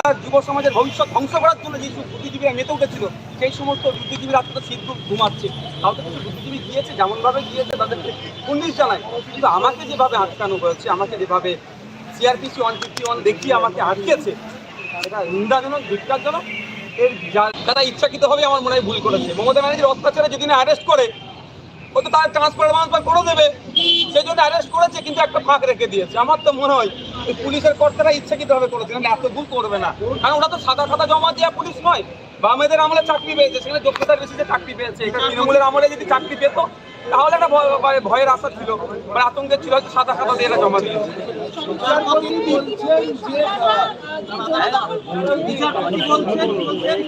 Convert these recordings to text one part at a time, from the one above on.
বাংলার যুব সমাজের ভবিষ্যৎ ধ্বংস করার জন্য যে সব বুদ্ধিজীবীরা মেতে উঠেছিল, সেই সমস্ত বুদ্ধিজীবীরা আজকে শীত ঘুমাচ্ছে। তাও তো কিছু বুদ্ধিজীবী গিয়েছে, যেমনভাবে গিয়েছে, তাদেরকে পুলিশ জানায়। কিন্তু আমাকে যেভাবে আটকানো হয়েছে, আমাকে যেভাবে সিআরপিসি ওয়ান ফিফটি ওয়ান দেখিয়ে আমাকে আটকেছে এটা নিন্দাজনক, ধিক্কারজনক। এর যারা ইচ্ছাকৃতভাবে আমার মনে হয় ভুল করেছে। মমতা ব্যানার্জির অত্যাচারে যদি না অ্যারেস্ট করে, ও তো তার ট্রান্সফার ট্রান্সফার করে দেবে। সেই জন্য অ্যারেস্ট করেছে, কিন্তু একটা ফাঁক রেখে দিয়েছে। আমার তো মনে হয় পুলিশের কর্তারা ইচ্ছাকৃতভাবে করেছে? না এত ভুল করবে না। কারণ ওরা তো সাদা সাদা জমা দেওয়া পুলিশ নয়। বামেদের আমলে চাকরি পেয়েছে, সেখানে যোগ্যতার বেশিতে চাকরি পেয়েছে তৃণমূলের আমলে যদি চাকরি পেত তাহলে একটা ভয়- ভয়- ভয়ের আশা ছিল। মানে আতঙ্কের ছিল হয়তো সাদা সাদা দিয়ে এরা জমা দিয়েছে।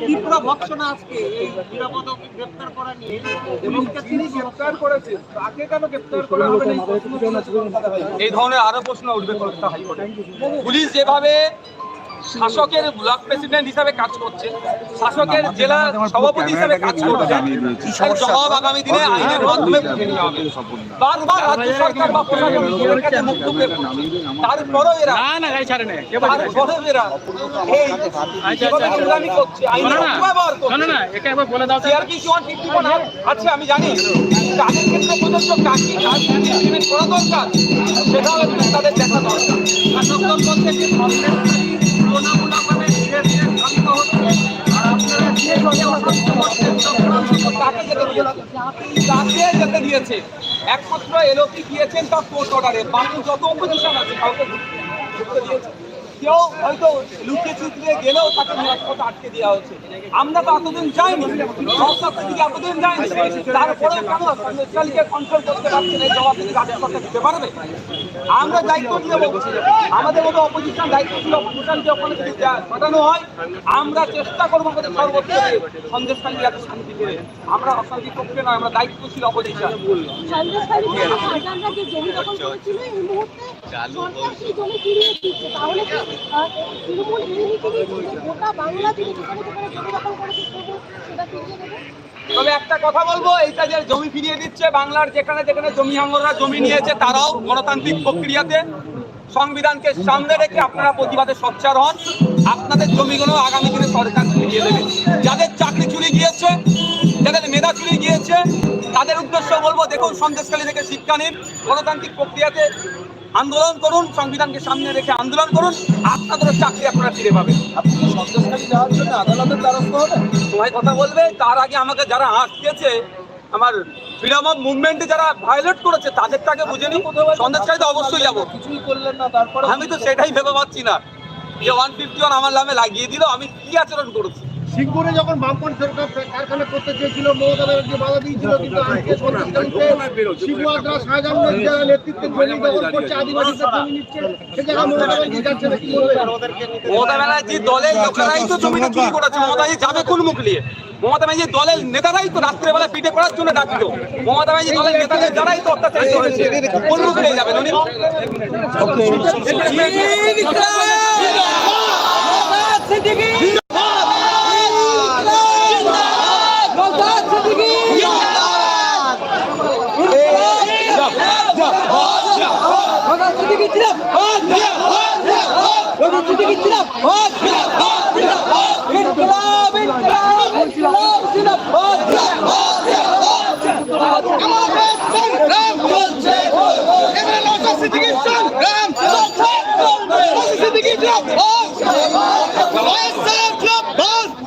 তীব্র ভৎসনা আজকে এই গ্রেপ্তার করা নিয়ে এবং তিনি গ্রেপ্তার করেছে তাকে কেন গ্রেপ্তার করা হবে না এই প্রশ্ন এই ধরনের আরও প্রশ্ন উঠবে কলকাতা হাইকোর্টে। পুলিশ যেভাবে শাসকের ব্লক প্রেসিডেন্ট হিসাবে কাজ করছে শাসকের জেলা সভাপতি হিসাবে কাজ করছে। জবাব আগামী দিনে আইনের মাধ্যমে বারবার রাজ্য সরকার বা প্রশাসন নিজের কাছে তারপরও এরা না না গাড়ি ছাড়ে না কে এরা এই করছে। আইনের শোনো না করছে। শোনো না একে একবার বলে দাও তো। সিআরপিসি ওয়ান ফিফটি ওয়ান আছে আমি জানি। তাদের ক্ষেত্রে কাকে করা দরকার? সেটাও তাদের দেখা দরকার। শাসকদল বলছে যে একমাত্র এলোকি দিয়েছেন তার কোর্ট অর্ডারে বাকি যত অপোজিশন আছে কাউকে দিয়েছে কেউ হয়তো লুকিয়ে চুকিয়ে গেলেও তাকে নিরাপত্তা আটকে দেওয়া হয়েছে। আমরা তো এতদিন যাইনি। সংস্থার দিকে এতদিন যাইনি? তারপরে কেন সন্দেশকালীকে কন্ট্রোল করতে পারছে না? জবাব যদি রাজ্য সরকার দিতে পারবে? আমরা দায়িত্ব নিয়ে বলছি আমাদের মতো অপোজিশন দায়িত্ব ছিল অপোজিশনকে ওখানে পাঠানো হয়, আমরা চেষ্টা করব আমাদের সর্বোচ্চ সন্দেশকালী যাতে শান্তি পেয়ে আমরা অশান্তি পক্ষে নয়, আমরা অপোজিশন জমি দখল করেছিল, এই মুহূর্তে তবু সেটা ফিরিয়ে দেবে? তবে একটা কথা বলব এইটা যে জমি ফিরিয়ে দিচ্ছে বাংলার যেখানে যেখানে জমি হাঙ্গররা জমি নিয়েছে তারাও গণতান্ত্রিক প্রক্রিয়াতে সংবিধানকে সামনে রেখে আপনারা প্রতিবাদে সোচ্চার হন। আপনাদের জমিগুলো আগামী দিনে সরকার ফিরিয়ে দেবে। যাদের চাকরি চুরি গিয়েছে যাদের মেধা চুরি গিয়েছে তাদের উদ্দেশ্য বলব দেখুন সন্দেশকালী থেকে শিক্ষা নিন। গণতান্ত্রিক প্রক্রিয়াতে আন্দোলন করুন সংবিধানকে সামনে রেখে আন্দোলন করুন আপনাদের চাকরি আপনারা ফিরে পাবেন। সন্দেশখালী যাওয়ার জন্য আদালতের দ্বারস্থ হবে কথা বলবে তার আগে আমাকে যারা আটকেছে আমার ফ্রিডম অফ মুভমেন্টে যারা ভায়োলেট করেছে তাদেরটাকে বুঝে নি সন্দেশকারীতে অবশ্যই যাব। কিছুই করলেন না তারপরে আমি তো সেটাই ভেবে পাচ্ছি না। যে ওয়ান ফিফটি ওয়ান আমার নামে লাগিয়ে দিল আমি কি আচরণ করেছি? সিঙ্গুরে যখন বামপন সরকার কারখানা করতে চেয়েছিল মমতা ব্যানার্জি বাধা দিয়েছিল কিন্তু আজকে সন্দেশকারীতে শিবু আগ্রা শাহজাহানের যারা নেতৃত্বে জমি দখল করছে আদিবাসীদের জমি নিচ্ছে সে জায়গায় মমতা ব্যানার্জি যাচ্ছে না কি বলবেন মমতা ব্যানার্জি দলের লোকেরাই তো জমিটা চুরি করেছে মমতা যাবে কোন মুখ নিয়ে? মমতা ব্যানার্জি দলের নেতারাই তো রাত্রেবেলা পিঠে করার জন্য ডাকলো। মমতা ব্যানার্জি দলের নেতাদের যারাই তো অত্যাচার করেছে কোন মুখ নিয়ে যাবেন উনি? Club, Club, Club, Club,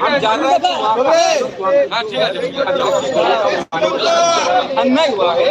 हम जान रहे हैं हाँ है अन्याय हुआ है